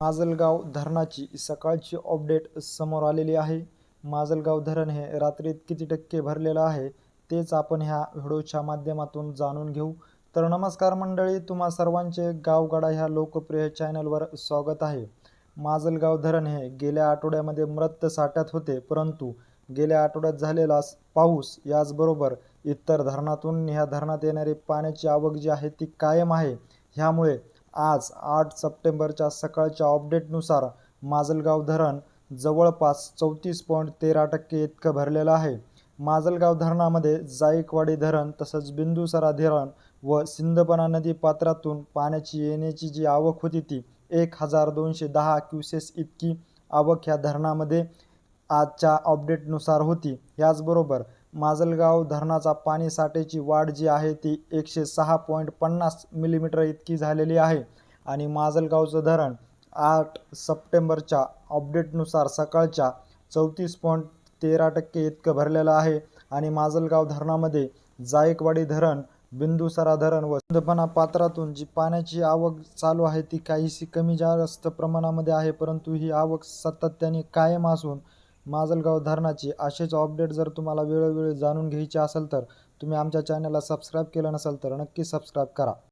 माजलगाव धरणाची सकाळची अपडेट समोर आलेली आहे. माजलगाव धरण हे रात्रीत किती टक्के भरलेलं आहे तेच आपण ह्या व्हिडिओच्या माध्यमातून जाणून घेऊ. तर नमस्कार मंडळी तुम्हा सर्वांचे गावगाडा ह्या लोकप्रिय चॅनलवर स्वागत आहे. माजलगाव धरण हे गेल्या आठवड्यामध्ये मृत साठ्यात होते परंतु गेल्या आठवड्यात झालेला पाऊस याचबरोबर इतर धरणातून ह्या धरणात येणारी पाण्याची आवक जी आहे ती कायम आहे. ह्यामुळे आज आठ सप्टेंबरच्या सकाळच्या अपडेटनुसार माजलगाव धरण जवळपास चौतीस पॉईंट तेरा टक्के इतकं भरलेलं आहे. माजलगाव धरणामध्ये जायकवाडी धरण तसंच बिंदुसरा धरण व सिंदपना नदी पात्रातून पाण्याची येण्याची जी आवक होती ती एक हजार दोनशे दहा क्युसेस इतकी आवक ह्या धरणामध्ये आजच्या अपडेटनुसार होती. याचबरोबर माजलगाव धरणाचा पाणी साठ्याची वाढ जी आहे ती एकशे सहा पॉईंट पन्नास मिलीमीटर इतकी झालेली आहे. आणि माजलगावचं धरण आठ सप्टेंबरच्या अपडेटनुसार सकाळच्या चौतीस पॉईंट तेरा टक्के इतकं भरलेलं आहे. आणि माजलगाव धरणामध्ये जायकवाडी धरण बिंदुसरा धरण व सिंदपना पात्रातून जी पाण्याची आवक चालू आहे ती काहीशी कमी जास्त प्रमाणामध्ये आहे परंतु ही आवक सातत्याने कायम असून माजलगाव धरणाची असेच अपडेट जर तुम्हाला वेळोवेळी जाणून घ्यायची असेल तर तुम्ही आमच्या चॅनलला सबस्क्राईब केलं नसेल तर नक्की सबस्क्राईब करा.